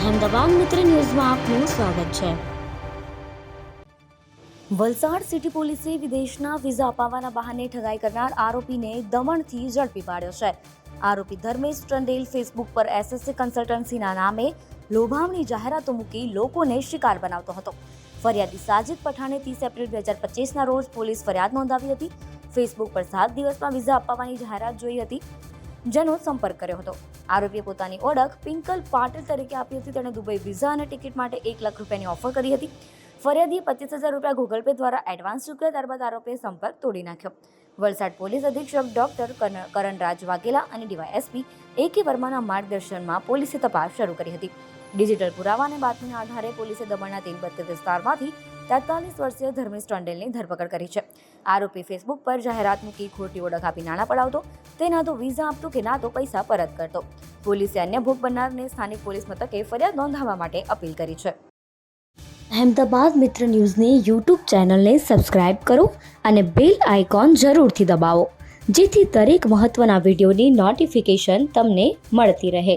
અહેમદાબાદ મિત્ર ન્યૂઝમાં આપનું સ્વાગત છે. વલસાડ સિટી પોલીસે વિદેશના વિઝા અપાવવાના બહાને ઠગાઈ કરનાર આરોપીને દમણથી ઝડપી પાડ્યો છે. આરોપી ધર્મેશ ચંદેલ ફેસબુક પર એસએસસી કન્સલ્ટન્સીના નામે લોભામણી જાહેરાતો મૂકી લોકોને શિકાર બનાવતો હતો. ફરિયાદી સાજિદ પઠાણે ત્રીસ એપ્રિલ બે હજાર પચીસના રોજ પોલીસ ફરિયાદ નોંધાવી હતી. ફેસબુક પર સાત દિવસમાં વિઝા અપાવવાની જાહેરાત જોઈ હતી. જેનો સંપર્ક કર્યો હતો. આરોપીએ પોતાની ઓળખ પિંકલ પાટીલ તરીકે આપી હતી. તેણે દુબઈ વિઝા અને ટિકિટ માટે એક લાખ રૂપિયાની ઓફર કરી હતી. ફરિયાદીએ પચીસ હજાર રૂપિયા ગૂગલ પે દ્વારા એડવાન્સ ચૂક્યા ત્યારબાદ આરોપીએ સંપર્ક તોડી નાખ્યો. વલસાડ પોલીસ અધિક્ષક ડોક્ટર કરણરાજ વાઘેલા અને ડીવાયએસપી એ કે વર્માના માર્ગદર્શનમાં પોલીસે તપાસ શરૂ કરી હતી. ડિજિટલ પુરાવા અને બાતમીના આધારે પોલીસે દમણના તેલબત્તી વિસ્તારમાંથી તેતાલીસ વર્ષીય ધર્મેશ ટંડેલની ધરપકડ કરી છે. આરોપી ફેસબુક પર જાહેરાત મૂકી ખોટી ઓળખ આપી નાણાં પડાવતો તે ના તો વિઝા આપતો કે ના તો પૈસા પરત કરતો. પોલીસે અન્ય ભોગ બનનારને સ્થાનિક પોલીસ મથકે ફરિયાદ નોંધાવવા માટે અપીલ કરી છે. અહેમદાબાદ મિત્ર ન્યૂઝની યુટ્યુબ ચેનલને સબસ્ક્રાઇબ કરો અને બેલ આઇકોન જરૂરથી દબાવો, જેથી દરેક મહત્ત્વના વિડીયોની નોટિફિકેશન તમને મળતી રહે.